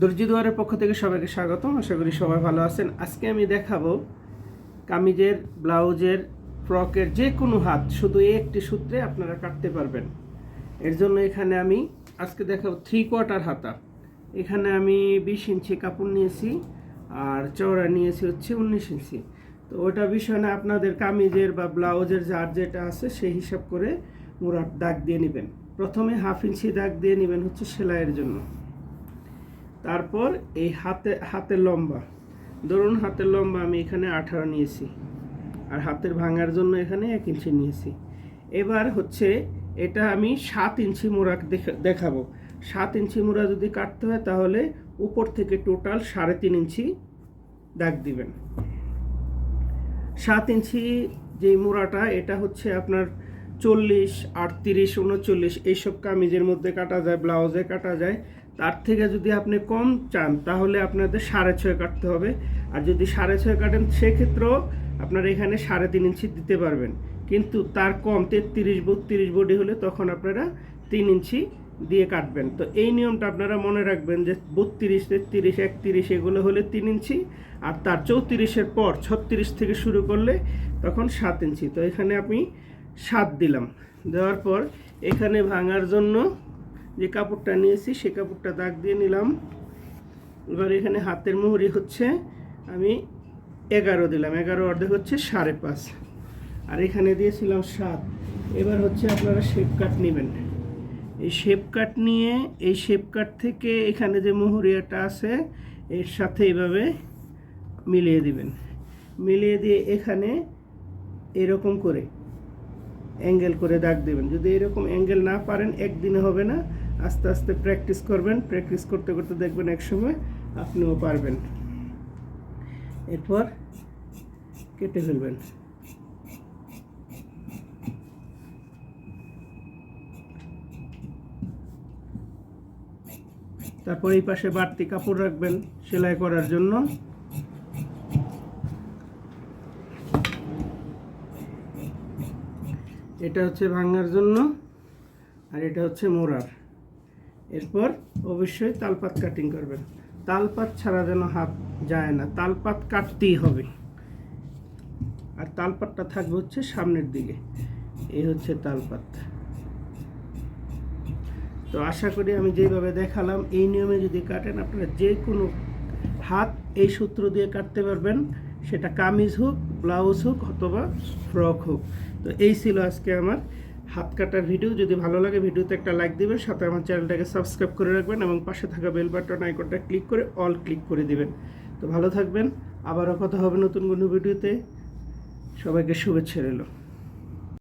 দর্জি দুয়ারের পক্ষ থেকে সবাইকে স্বাগতম। আশা করি সবাই ভালো আছেন। আজকে আমি দেখাবো কামিজের, ব্লাউজের, ফ্রকের যে কোনো হাত, শুধু একটি সূত্রে আপনারা কাটতে পারবেন। এর জন্য এখানে আমি আজকে দেখাবো থ্রি কোয়ার্টার হাতা। এখানে আমি বিশ ইঞ্চি কাপড় নিয়েছি আর চওড়া নিয়েছি হচ্ছে উনিশ ইঞ্চি। তো ওটা বিষয় না, আপনাদের কামিজের বা ব্লাউজের যার যেটা আছে সেই হিসাব করে মুরাট দাগ দিয়ে নেবেন। প্রথমে হাফ ইঞ্চি দাগ দিয়ে নেবেন হচ্ছে সেলাইয়ের জন্য। তারপর এই হাতে, হাতের লম্বা। ধরুন হাতের লম্বা আমি এখানে আঠারো নিয়েছি, আর হাতের ভাঙার জন্য এখানে এক ইঞ্চি নিয়েছি। এবার হচ্ছে এটা আমি সাত ইঞ্চি মোড়া দেখ- দেখাবো। সাত ইঞ্চি মোড়া যদি কাটতে হয় তাহলে উপর থেকে টোটাল সাড়ে তিন ইঞ্চি দাগ দিবেন। সাত ইঞ্চি যে মোড়াটা, এটা হচ্ছে আপনার চল্লিশ, আটত্রিশ, উনচল্লিশ, এইসব কামিজের মধ্যে কাটা যায়, ব্লাউজে কাটা যায়। তার থেকে যদি আপনি কম চান, তাহলে আপনাদের সাড়ে ছয় কাটতে হবে। আর যদি সাড়ে ছয় কাটেন, সেক্ষেত্রেও আপনারা এখানে সাড়ে তিন ইঞ্চি দিতে পারবেন। কিন্তু তার কম, তেত্রিশ, বত্রিশ বডি হলে তখন আপনারা তিন ইঞ্চি দিয়ে কাটবেন। তো এই নিয়মটা আপনারা মনে রাখবেন যে বত্রিশ, তেত্রিশ, একত্রিশ এগুলো হলে তিন ইঞ্চি, আর তার চৌত্রিশের পর ছত্রিশ থেকে শুরু করলে তখন সাত ইঞ্চি। তো এখানে আমি সাত দিলাম। দেওয়ার পর এখানে ভাঙার জন্য যে কাপড়টা নিয়েছি, সে কাপড়টা দাগ দিয়ে নিলাম। এবার এখানে হাতের মুহুরি হচ্ছে, আমি এগারো দিলাম। এগারো অর্ধেক হচ্ছে সাড়ে পাঁচ। আর এখানে দিয়েছিলাম সাত। এবার হচ্ছে আপনারা শেপ কাট নেবেন। এই শেপ কাট নিয়ে, এই শেপ কাট থেকে এখানে যে মুহুরিয়াটা আছে, এর সাথে এভাবে মিলিয়ে দিবেন। মিলিয়ে দিয়ে এখানে এরকম করে অ্যাঙ্গেল করে দাগ দেবেন। যদি এরকম অ্যাঙ্গেল না পারেন, একদিনে হবে না। আস্তে আস্তে প্র্যাকটিস করবেন। প্র্যাকটিস করতে করতে দেখবেন এক সময় আপনিও পারবেন। এরপর কেটে ফেলবেন। তারপর এই পাশে বাড়তি কাপড় রাখবেন সেলাই করার জন্য। এটা হচ্ছে ভাঙার জন্য আর এটা হচ্ছে মোড়ার। এরপর অবশ্যই তালপাত কাটিং করবেন। তালপাত ছাড়া যেন হাত যায় না, তালপাত কাটতেই হবে। আর তালপাতটা থাকবে হচ্ছে সামনের দিকে। এই হচ্ছে তালপাত। তো আশা করি আমি যেভাবে দেখালাম, এই নিয়মে যদি কাটেন, আপনারা যে কোনো হাত এই সূত্র দিয়ে কাটতে পারবেন। সেটা কামিজ হোক, ব্লাউজ হোক, অথবা ফ্রক হোক। তো এই ছিল আজকে আমার হাত কাটার ভিডিও যদি ভালো লাগে ভিডিওতে একটা লাইক দিবেন, সাথে আমার চ্যানেলটাকে সাবস্ক্রাইব করে রাখবেন এবং পাশে থাকা বেল বাটন আইকনটা ক্লিক করে অল ক্লিক করে দিবেন। তো ভালো থাকবেন, আবারও কথা হবে নতুন কোনো ভিডিওতে সবাইকে শুভেচ্ছা রইল।